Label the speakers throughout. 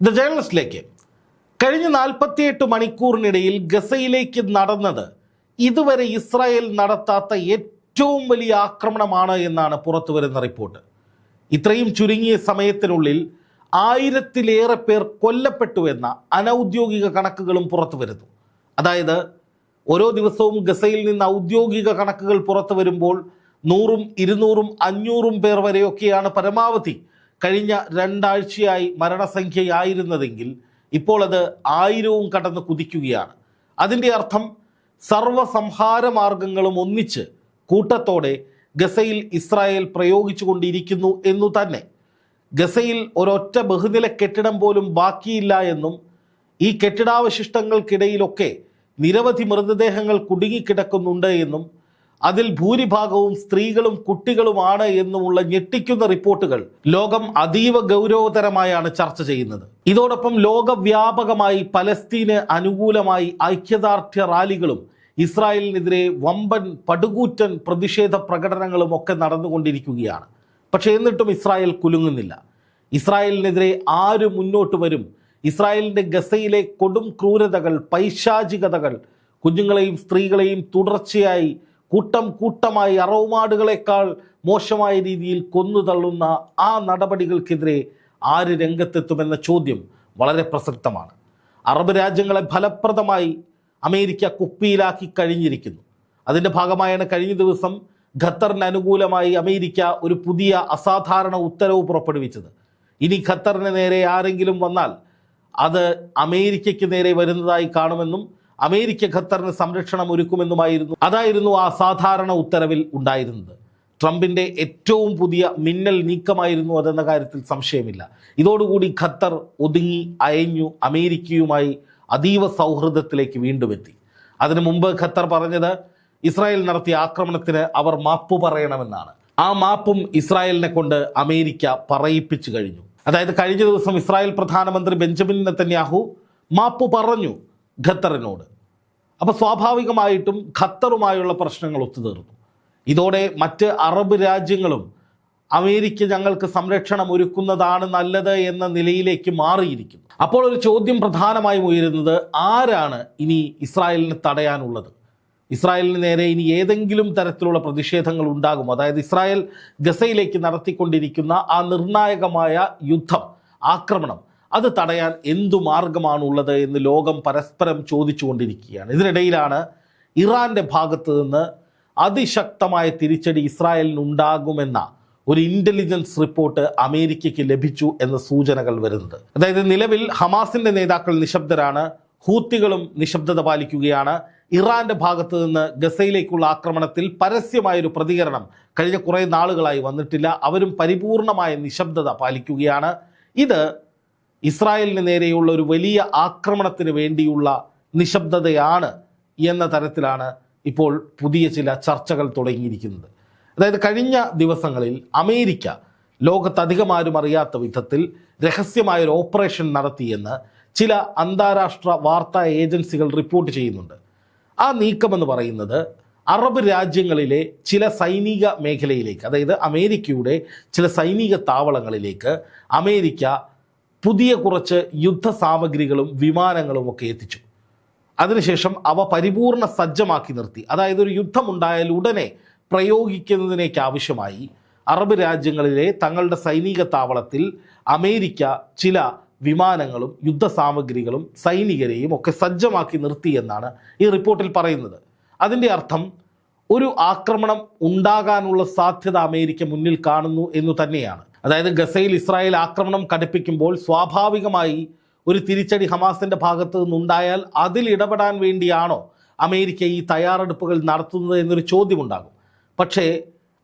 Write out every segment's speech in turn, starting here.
Speaker 1: The ജേണലിസ്റ്റിലേക്ക്. കഴിഞ്ഞ നാൽപ്പത്തിയെട്ട് മണിക്കൂറിനിടയിൽ ഗസയിലേക്ക് നടന്നത് ഇതുവരെ ഇസ്രായേൽ നടത്താത്ത ഏറ്റവും വലിയ ആക്രമണമാണ് എന്നാണ് പുറത്തു വരുന്ന റിപ്പോർട്ട്. ഇത്രയും ചുരുങ്ങിയ സമയത്തിനുള്ളിൽ ആയിരത്തിലേറെ പേർ കൊല്ലപ്പെട്ടു എന്ന അനൗദ്യോഗിക കണക്കുകളും പുറത്തു വരുന്നു. അതായത് ഓരോ ദിവസവും ഗസയിൽ നിന്ന് ഔദ്യോഗിക കണക്കുകൾ പുറത്തു വരുമ്പോൾ നൂറും ഇരുന്നൂറും അഞ്ഞൂറും പേർ വരെയൊക്കെയാണ് പരമാവധി കഴിഞ്ഞ രണ്ടാഴ്ചയായി മരണസംഖ്യയായിരുന്നതെങ്കിൽ ഇപ്പോൾ അത് ആയിരവും കടന്ന് കുതിക്കുകയാണ്. അതിന്റെ അർത്ഥം സർവസംഹാര മാർഗങ്ങളും ഒന്നിച്ച് കൂട്ടത്തോടെ ഗസയിൽ ഇസ്രായേൽ പ്രയോഗിച്ചുകൊണ്ടിരിക്കുന്നു എന്നു തന്നെ. ഗസയിൽ ഒരൊറ്റ ബഹുനില കെട്ടിടം പോലും ബാക്കിയില്ല എന്നും ഈ കെട്ടിടാവശിഷ്ടങ്ങൾക്കിടയിലൊക്കെ നിരവധി മൃതദേഹങ്ങൾ കുടുങ്ങിക്കിടക്കുന്നുണ്ട് എന്നും അതിൽ ഭൂരിഭാഗവും സ്ത്രീകളും കുട്ടികളുമാണ് എന്നുമുള്ള ഞെട്ടിക്കുന്ന റിപ്പോർട്ടുകൾ ലോകം അതീവ ഗൗരവതരമായാണ് ചർച്ച ചെയ്യുന്നത്. ഇതോടൊപ്പം ലോകവ്യാപകമായി പലസ്തീന് അനുകൂലമായി ഐക്യദാർഢ്യ റാലികളും ഇസ്രായേലിനെതിരെ വമ്പൻ പടുകൂറ്റൻ പ്രതിഷേധ പ്രകടനങ്ങളും ഒക്കെ നടന്നുകൊണ്ടിരിക്കുകയാണ്. പക്ഷേ എന്നിട്ടും ഇസ്രായേൽ കുലുങ്ങുന്നില്ല. ഇസ്രായേലിനെതിരെ ആര് മുന്നോട്ട് വരും? ഇസ്രായേലിന്റെ ഗസയിലെ കൊടും ക്രൂരതകൾ പൈശാചികതകൾ കുഞ്ഞുങ്ങളെയും സ്ത്രീകളെയും തുടർച്ചയായി കൂട്ടം കൂട്ടമായി അറവുമാടുകളെക്കാൾ മോശമായ രീതിയിൽ കൊന്നു തള്ളുന്ന ആ നടപടികൾക്കെതിരെ ആര് രംഗത്തെത്തുമെന്ന ചോദ്യം വളരെ പ്രസക്തമാണ്. അറബ് രാജ്യങ്ങളെ ഫലപ്രദമായി അമേരിക്ക കുപ്പിയിലാക്കി കഴിഞ്ഞിരിക്കുന്നു. അതിന്റെ ഭാഗമായാണ് കഴിഞ്ഞ ദിവസം ഖത്തറിന് അനുകൂലമായി അമേരിക്ക ഒരു പുതിയ അസാധാരണ ഉത്തരവ് പുറപ്പെടുവിച്ചത്. ഇനി ഖത്തറിന് നേരെ ആരെങ്കിലും വന്നാൽ അത് അമേരിക്കയ്ക്ക് നേരെ വരുന്നതായി കാണുമെന്നും അമേരിക്ക ഖത്തറിന് സംരക്ഷണം ഒരുക്കുമെന്നുമായിരുന്നു. അതായിരുന്നു ആ സാധാരണ ഉത്തരവിൽ ഉണ്ടായിരുന്നത്. ട്രംപിന്റെ ഏറ്റവും പുതിയ മിന്നൽ നീക്കമായിരുന്നു അതെന്ന കാര്യത്തിൽ സംശയമില്ല. ഇതോടുകൂടി ഖത്തർ ഒതുങ്ങി അയഞ്ഞു അമേരിക്കയുമായി അതീവ സൗഹൃദത്തിലേക്ക് വീണ്ടും എത്തി അതിനു മുമ്പ് ഖത്തർ പറഞ്ഞത് ഇസ്രായേൽ നടത്തിയ ആക്രമണത്തിന് അവർ മാപ്പ് പറയണമെന്നാണ്. ആ മാപ്പും ഇസ്രായേലിനെ കൊണ്ട് അമേരിക്ക പറയിപ്പിച്ചു കഴിഞ്ഞു. അതായത് കഴിഞ്ഞ ദിവസം ഇസ്രായേൽ പ്രധാനമന്ത്രി ബെഞ്ചമിൻ നെത്തന്യാഹു മാപ്പ് പറഞ്ഞു. ഖത്തറിനോട്. അപ്പോൾ സ്വാഭാവികമായിട്ടും ഖത്തറുമായുള്ള പ്രശ്നങ്ങൾ ഒത്തുതീർന്നു. ഇതോടെ മറ്റ് അറബ് രാജ്യങ്ങളും അമേരിക്ക ഞങ്ങൾക്ക് സംരക്ഷണം ഒരുക്കുന്നതാണ് നല്ലത് എന്ന നിലയിലേക്ക് മാറിയിരിക്കുന്നു. അപ്പോൾ ഒരു ചോദ്യം പ്രധാനമായും ഉയരുന്നത് ആരാണ് ഇനി ഇസ്രായേലിനെ തടയാനുള്ളത്? ഇസ്രായേലിന് നേരെ ഇനി ഏതെങ്കിലും തരത്തിലുള്ള പ്രതിഷേധങ്ങൾ ഉണ്ടാകും. അതായത് ഇസ്രായേൽ ഗസയിലേക്ക് നടത്തിക്കൊണ്ടിരിക്കുന്ന ആ നിർണായകമായ യുദ്ധം ആക്രമണം അത് തടയാൻ എന്തു മാർഗമാണുള്ളത് എന്ന് ലോകം പരസ്പരം ചോദിച്ചുകൊണ്ടിരിക്കുകയാണ്. ഇതിനിടയിലാണ് ഇറാന്റെ ഭാഗത്തു നിന്ന് അതിശക്തമായ തിരിച്ചടി ഇസ്രായേലിനുണ്ടാകുമെന്ന ഒരു ഇന്റലിജൻസ് റിപ്പോർട്ട് അമേരിക്കയ്ക്ക് ലഭിച്ചു എന്ന സൂചനകൾ വരുന്നത് അതായത് നിലവിൽ ഹമാസിന്റെ നേതാക്കൾ നിശബ്ദരാണ് ഹൂത്തികളും നിശബ്ദത പാലിക്കുകയാണ്. ഇറാന്റെ ഭാഗത്ത് നിന്ന് ഗസയിലേക്കുള്ള ആക്രമണത്തിൽ പരസ്യമായൊരു പ്രതികരണം കഴിഞ്ഞ കുറേ നാളുകളായി വന്നിട്ടില്ല. അവരും പരിപൂർണമായ നിശബ്ദത പാലിക്കുകയാണ്. ഇത് ഇസ്രായേലിന് നേരെയുള്ള ഒരു വലിയ ആക്രമണത്തിന് വേണ്ടിയുള്ള നിശബ്ദതയാണ് എന്ന തരത്തിലാണ് ഇപ്പോൾ പുതിയ ചില ചർച്ചകൾ തുടങ്ങിയിരിക്കുന്നത്. അതായത് കഴിഞ്ഞ ദിവസങ്ങളിൽ അമേരിക്ക ലോകത്തധികം ആരും അറിയാത്ത വിധത്തിൽ രഹസ്യമായൊരു ഓപ്പറേഷൻ നടത്തിയെന്ന് ചില അന്താരാഷ്ട്ര വാർത്താ ഏജൻസികൾ റിപ്പോർട്ട് ചെയ്യുന്നുണ്ട്. ആ നീക്കമെന്ന് പറയുന്നത് അറബ് രാജ്യങ്ങളിലെ ചില സൈനിക മേഖലയിലേക്ക് അതായത് അമേരിക്കയുടെ ചില സൈനിക താവളങ്ങളിലേക്ക് അമേരിക്ക പുതിയ കുറച്ച് യുദ്ധ സാമഗ്രികളും വിമാനങ്ങളും ഒക്കെ എത്തിച്ചു. അതിനുശേഷം അവ പരിപൂർണ സജ്ജമാക്കി നിർത്തി. അതായത് ഒരു യുദ്ധമുണ്ടായാൽ ഉടനെ പ്രയോഗിക്കുന്നതിനേക്ക് ആവശ്യമായി അറബ് രാജ്യങ്ങളിലെ തങ്ങളുടെ സൈനിക താവളത്തിൽ അമേരിക്ക ചില വിമാനങ്ങളും യുദ്ധ സാമഗ്രികളും സൈനികരെയും ഒക്കെ സജ്ജമാക്കി നിർത്തി എന്നാണ് ഈ റിപ്പോർട്ടിൽ പറയുന്നത്. അതിന്റെ അർത്ഥം ഒരു ആക്രമണം ഉണ്ടാകാനുള്ള സാധ്യത അമേരിക്ക മുന്നിൽ കാണുന്നു എന്നു തന്നെയാണ്. അതായത് ഗസയിൽ ഇസ്രായേൽ ആക്രമണം കടുപ്പിക്കുമ്പോൾ സ്വാഭാവികമായി ഒരു തിരിച്ചടി ഹമാസിന്റെ ഭാഗത്ത് നിന്നുണ്ടായാൽ അതിൽ ഇടപെടാൻ വേണ്ടിയാണോ അമേരിക്ക ഈ തയ്യാറെടുപ്പുകൾ നടത്തുന്നത് എന്നൊരു ചോദ്യമുണ്ടാകും. പക്ഷേ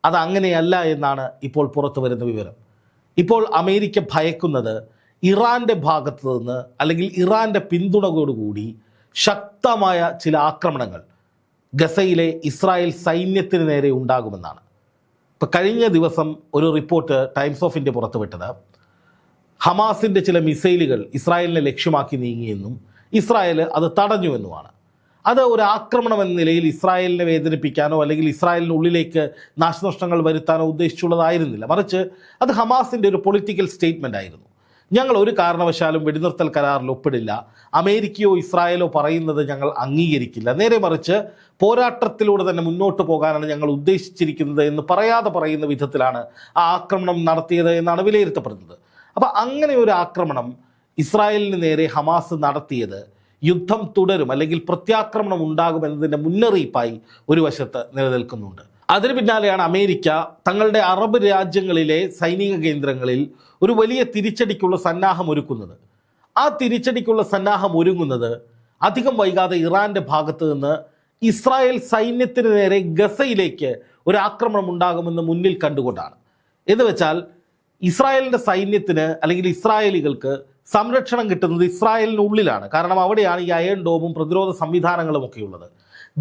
Speaker 1: അത് അങ്ങനെയല്ല എന്നാണ് ഇപ്പോൾ പുറത്തു വരുന്ന വിവരം. ഇപ്പോൾ അമേരിക്ക ഭയക്കുന്നത് ഇറാന്റെ ഭാഗത്തു നിന്ന് അല്ലെങ്കിൽ ഇറാന്റെ പിന്തുണയോടുകൂടി ശക്തമായ ചില ആക്രമണങ്ങൾ ഗസയിലെ ഇസ്രായേൽ സൈന്യത്തിന് നേരെ ഉണ്ടാകുമെന്നാണ്. ഇപ്പം കഴിഞ്ഞ ദിവസം ഒരു റിപ്പോർട്ട് ടൈംസ് ഓഫ് ഇന്ത്യ പുറത്തുവിട്ടത്. ഹമാസിന്റെ ചില മിസൈലുകൾ ഇസ്രായേലിനെ ലക്ഷ്യമാക്കി നീങ്ങിയെന്നും ഇസ്രായേൽ അത് തടഞ്ഞുവെന്നുമാണ് അത് ഒരു ആക്രമണം എന്ന നിലയിൽ ഇസ്രായേലിനെ വേദനിപ്പിക്കാനോ അല്ലെങ്കിൽ ഇസ്രായേലിനുള്ളിലേക്ക് നാശനഷ്ടങ്ങൾ വരുത്താനോ ഉദ്ദേശിച്ചുള്ളതായിരുന്നില്ല. മറിച്ച് അത് ഹമാസിന്റെ ഒരു പൊളിറ്റിക്കൽ സ്റ്റേറ്റ്മെന്റ് ആയിരുന്നു. ഞങ്ങൾ ഒരു കാരണവശാലും വെടിനിർത്തൽ കരാറിൽ ഒപ്പിടില്ല. അമേരിക്കയോ ഇസ്രായേലോ പറയുന്നത് ഞങ്ങൾ അംഗീകരിക്കില്ല. നേരെ മറിച്ച് പോരാട്ടത്തിലൂടെ തന്നെ മുന്നോട്ട് പോകാനാണ് ഞങ്ങൾ ഉദ്ദേശിച്ചിരിക്കുന്നത് എന്ന് പറയാതെ പറയുന്ന വിധത്തിലാണ് ആ ആക്രമണം നടത്തിയത് എന്നാണ് വിലയിരുത്തപ്പെടുന്നത്. അപ്പോൾ അങ്ങനെ ഒരു ആക്രമണം ഇസ്രായേലിന് നേരെ ഹമാസ് നടത്തിയത് യുദ്ധം തുടരും അല്ലെങ്കിൽ പ്രത്യാക്രമണം ഉണ്ടാകുമെന്നതിന്റെ മുന്നറിയിപ്പായി ഒരു വശത്ത് നിലനിൽക്കുന്നുണ്ട്. അതിന് പിന്നാലെയാണ് അമേരിക്ക തങ്ങളുടെ അറബ് രാജ്യങ്ങളിലെ സൈനിക കേന്ദ്രങ്ങളിൽ ഒരു വലിയ തിരിച്ചടിക്കുള്ള സന്നാഹം ഒരുക്കുന്നത്. ആ തിരിച്ചടിക്കുള്ള സന്നാഹം ഒരുങ്ങുന്നത് അധികം വൈകാതെ ഇറാന്റെ ഭാഗത്ത് നിന്ന് ഇസ്രായേൽ സൈന്യത്തിന് നേരെ ഗസയിലേക്ക് ഒരു ആക്രമണം ഉണ്ടാകുമെന്ന് മുന്നിൽ കണ്ടുകൊണ്ടാണ്. എന്ന് വെച്ചാൽ ഇസ്രായേലിന്റെ സൈന്യത്തിന് അല്ലെങ്കിൽ ഇസ്രായേലികൾക്ക് സംരക്ഷണം കിട്ടുന്നത് ഇസ്രായേലിനുള്ളിലാണ് കാരണം അവിടെയാണ് ഈ അയൺ ഡോമും പ്രതിരോധ സംവിധാനങ്ങളും ഒക്കെ ഉള്ളത്.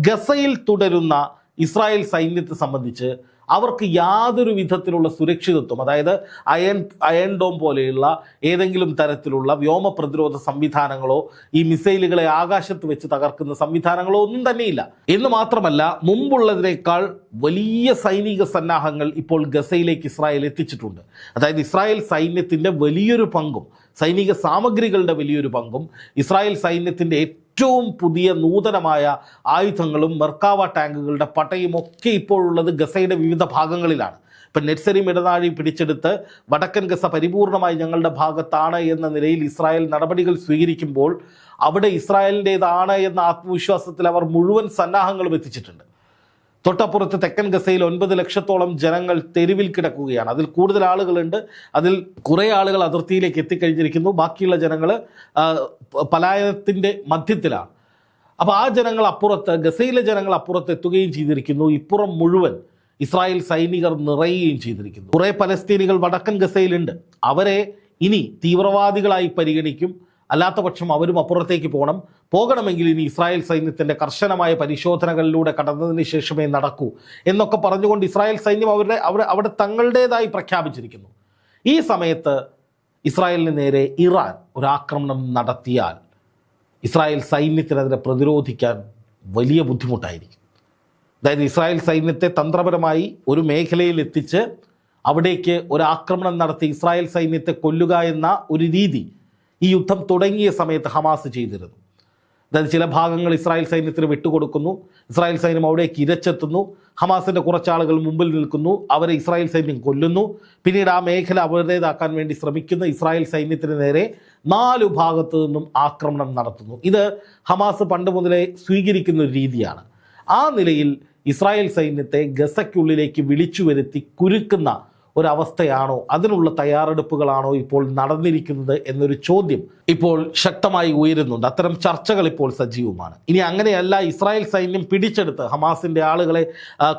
Speaker 1: ഗസയിൽ തുടരുന്ന ഇസ്രായേൽ സൈന്യത്തെ സംബന്ധിച്ച് അവർക്ക് യാതൊരു വിധത്തിലുള്ള സുരക്ഷിതത്വം അതായത് അയൺ അയൺ ഡോം പോലെയുള്ള ഏതെങ്കിലും തരത്തിലുള്ള വ്യോമ പ്രതിരോധ സംവിധാനങ്ങളോ ഈ മിസൈലുകളെ ആകാശത്ത് വെച്ച് തകർക്കുന്ന സംവിധാനങ്ങളോ ഒന്നും തന്നെയില്ല. എന്ന് മാത്രമല്ല മുമ്പുള്ളതിനേക്കാൾ വലിയ സൈനിക സന്നാഹങ്ങൾ ഇപ്പോൾ ഗസയിലേക്ക് ഇസ്രായേൽ എത്തിച്ചിട്ടുണ്ട്. അതായത് ഇസ്രായേൽ സൈന്യത്തിന്റെ വലിയൊരു പങ്കും സൈനിക സാമഗ്രികളുടെ വലിയൊരു പങ്കും ഇസ്രായേൽ സൈന്യത്തിന്റെ ഏറ്റവും പുതിയ നൂതനമായ ആയുധങ്ങളും മെർക്കാവ ടാങ്കുകളുടെ പട്ടയും ഒക്കെ ഇപ്പോഴുള്ളത് ഗസയുടെ വിവിധ ഭാഗങ്ങളിലാണ്. ഇപ്പം നെറ്റ്സരി ഇടനാഴി പിടിച്ചെടുത്ത് വടക്കൻ ഗസ പരിപൂർണമായി ഞങ്ങളുടെ ഭാഗത്താണ് എന്ന നിലയിൽ ഇസ്രായേൽ നടപടികൾ സ്വീകരിക്കുമ്പോൾ അവിടെ ഇസ്രായേലിന്റേതാണ് എന്ന ആത്മവിശ്വാസത്തിൽ അവർ മുഴുവൻ സന്നാഹങ്ങളും എത്തിച്ചിട്ടുണ്ട്. തൊട്ടപ്പുറത്ത് തെക്കൻ ഗസയിൽ ഒൻപത് ലക്ഷത്തോളം ജനങ്ങൾ തെരുവിൽ കിടക്കുകയാണ്. അതിൽ കൂടുതൽ ആളുകളുണ്ട്. അതിൽ കുറേ ആളുകൾ അതിർത്തിയിലേക്ക് എത്തിക്കഴിഞ്ഞിരിക്കുന്നു. ബാക്കിയുള്ള ജനങ്ങൾ പലായനത്തിന്റെ മധ്യത്തിലാണ്. അപ്പോൾ ആ ജനങ്ങൾ അപ്പുറത്ത് ഗസയിലെ ജനങ്ങൾ അപ്പുറത്ത് എത്തുകയും ചെയ്തിരിക്കുന്നു. ഇപ്പുറം മുഴുവൻ ഇസ്രായേൽ സൈനികർ നിറയുകയും ചെയ്തിരിക്കുന്നു. കുറേ പലസ്തീനികൾ വടക്കൻ ഗസയിലുണ്ട്. അവരെ ഇനി തീവ്രവാദികളായി പരിഗണിക്കും. അല്ലാത്ത പക്ഷം അവരും അപ്പുറത്തേക്ക് പോകണം. പോകണമെങ്കിൽ ഇനി ഇസ്രായേൽ സൈന്യത്തിന്റെ കർശനമായ പരിശോധനകളിലൂടെ കടന്നതിന് ശേഷമേ നടക്കൂ എന്നൊക്കെ പറഞ്ഞുകൊണ്ട് ഇസ്രായേൽ സൈന്യം അവരുടെ അവിടെ അവിടെ തങ്ങളുടേതായി പ്രഖ്യാപിച്ചിരിക്കുന്നു. ഈ സമയത്ത് ഇസ്രായേലിന് നേരെ ഇറാൻ ഒരു ആക്രമണം നടത്തിയാൽ ഇസ്രായേൽ സൈന്യത്തിനെതിരെ പ്രതിരോധിക്കാൻ വലിയ ബുദ്ധിമുട്ടായിരിക്കും. അതായത് ഇസ്രായേൽ സൈന്യത്തെ തന്ത്രപരമായി ഒരു മേഖലയിൽ എത്തിച്ച് അവിടേക്ക് ഒരു ആക്രമണം നടത്തി ഇസ്രായേൽ സൈന്യത്തെ കൊല്ലുക എന്ന ഒരു രീതി ഈ യുദ്ധം തുടങ്ങിയ സമയത്ത് ഹമാസ് ചെയ്തിരുന്നു. അതായത് ചില ഭാഗങ്ങൾ ഇസ്രായേൽ സൈന്യത്തിന് വിട്ടുകൊടുക്കുന്നു. ഇസ്രായേൽ സൈന്യം അവിടേക്ക് ഇരച്ചെത്തുന്നു. ഹമാസിന്റെ കുറച്ചാളുകൾ മുമ്പിൽ നിൽക്കുന്നു. അവരെ ഇസ്രായേൽ സൈന്യം കൊല്ലുന്നു. പിന്നീട് ആ മേഖല അവരുടേതാക്കാൻ വേണ്ടി ശ്രമിക്കുന്ന ഇസ്രായേൽ സൈന്യത്തിന് നേരെ നാലു ഭാഗത്തു നിന്നും ആക്രമണം നടത്തുന്നു. ഇത് ഹമാസ് പണ്ട് മുതലേ സ്വീകരിക്കുന്ന ഒരു രീതിയാണ്. ആ നിലയിൽ ഇസ്രായേൽ സൈന്യത്തെ ഗസയ്ക്കുള്ളിലേക്ക് വിളിച്ചു വരുത്തി കുരുക്കുന്ന ഒരവസ്ഥയാണോ? അതിനുള്ള തയ്യാറെടുപ്പുകളാണോ ഇപ്പോൾ നടന്നിരിക്കുന്നത് എന്നൊരു ചോദ്യം ഇപ്പോൾ ശക്തമായി ഉയരുന്നുണ്ട്. അത്തരം ചർച്ചകൾ ഇപ്പോൾ സജീവമാണ്. ഇനി അങ്ങനെയല്ല ഇസ്രായേൽ സൈന്യം പിടിച്ചെടുത്ത് ഹമാസിന്റെ ആളുകളെ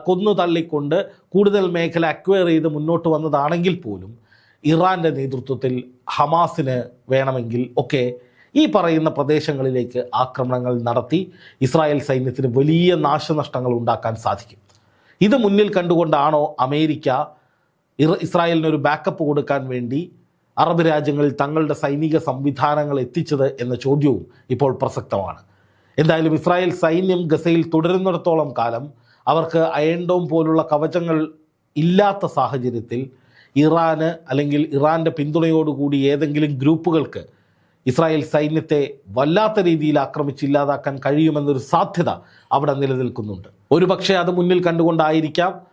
Speaker 1: കൊന്നു തള്ളിക്കൊണ്ട് കൂടുതൽ മേഖല അക്വയർ ചെയ്ത് മുന്നോട്ട് വന്നതാണെങ്കിൽ പോലും ഇറാന്റെ നേതൃത്വത്തിൽ ഹമാസിന് വേണമെങ്കിൽ ഒക്കെ ഈ പറയുന്ന പ്രദേശങ്ങളിലേക്ക് ആക്രമണങ്ങൾ നടത്തി ഇസ്രായേൽ സൈന്യത്തിന് വലിയ നാശനഷ്ടങ്ങൾ ഉണ്ടാക്കാൻ സാധിക്കും. ഇത് മുന്നിൽ കണ്ടുകൊണ്ടാണോ അമേരിക്ക ഇസ്രായേലിന് ഒരു ബാക്കപ്പ് കൊടുക്കാൻ വേണ്ടി അറബ് രാജ്യങ്ങളിൽ തങ്ങളുടെ സൈനിക സംവിധാനങ്ങൾ എത്തിച്ചത് എന്ന ചോദ്യവും ഇപ്പോൾ പ്രസക്തമാണ്. എന്തായാലും ഇസ്രായേൽ സൈന്യം ഗസയിൽ തുടരുന്നിടത്തോളം കാലം അവർക്ക് അയൺഡോം പോലുള്ള കവചങ്ങൾ ഇല്ലാത്ത സാഹചര്യത്തിൽ ഇറാന് അല്ലെങ്കിൽ ഇറാന്റെ പിന്തുണയോടുകൂടി ഏതെങ്കിലും ഗ്രൂപ്പുകൾക്ക് ഇസ്രായേൽ സൈന്യത്തെ വല്ലാത്ത രീതിയിൽ ആക്രമിച്ചില്ലാതാക്കാൻ കഴിയുമെന്നൊരു സാധ്യത അവിടെ നിലനിൽക്കുന്നുണ്ട്. ഒരുപക്ഷെ അത് മുന്നിൽ കണ്ടുകൊണ്ടായിരിക്കാം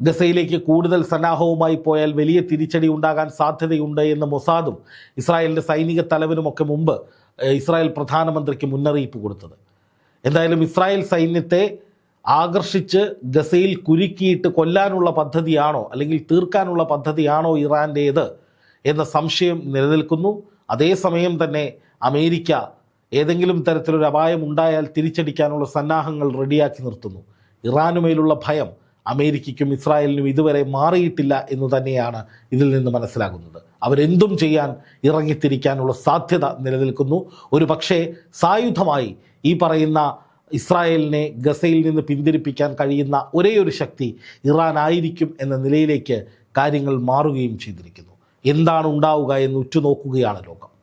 Speaker 1: ഗസയിലേക്ക് കൂടുതൽ സന്നാഹവുമായി പോയാൽ വലിയ തിരിച്ചടി ഉണ്ടാകാൻ സാധ്യതയുണ്ട് എന്ന് മൊസാദും ഇസ്രായേലിന്റെ സൈനിക തലവനുമൊക്കെ മുമ്പ് ഇസ്രായേൽ പ്രധാനമന്ത്രിക്ക് മുന്നറിയിപ്പ് കൊടുത്തത്. എന്തായാലും ഇസ്രായേൽ സൈന്യത്തെ ആകർഷിച്ച് ഗസയിൽ കുരുക്കിയിട്ട് കൊല്ലാനുള്ള പദ്ധതിയാണോ അല്ലെങ്കിൽ തീർക്കാനുള്ള പദ്ധതിയാണോ ഇറാന്റേത് എന്ന സംശയം നിലനിൽക്കുന്നു. അതേസമയം തന്നെ അമേരിക്ക ഏതെങ്കിലും തരത്തിലൊരു അപായം ഉണ്ടായാൽ തിരിച്ചടിക്കാനുള്ള സന്നാഹങ്ങൾ റെഡിയാക്കി നിർത്തുന്നു. ഇറാനുമേലുള്ള ഭയം അമേരിക്കയ്ക്കും ഇസ്രായേലിനും ഇതുവരെ മാറിയിട്ടില്ല എന്ന് തന്നെയാണ് ഇതിൽ നിന്ന് മനസ്സിലാകുന്നത്. അവരെന്തും ചെയ്യാൻ ഇറങ്ങിത്തിരിക്കാനുള്ള സാധ്യത നിലനിൽക്കുന്നു. ഒരു പക്ഷേ സായുധമായി ഈ പറയുന്ന ഇസ്രായേലിനെ ഗസയിൽ നിന്ന് പിന്തിരിപ്പിക്കാൻ കഴിയുന്ന ഒരേ ഒരു ശക്തി ഇറാൻ ആയിരിക്കും എന്ന നിലയിലേക്ക് കാര്യങ്ങൾ മാറുകയും ചെയ്തിരിക്കുന്നു. എന്താണ് ഉണ്ടാവുക എന്ന് ഉറ്റുനോക്കുകയാണ് ലോകം.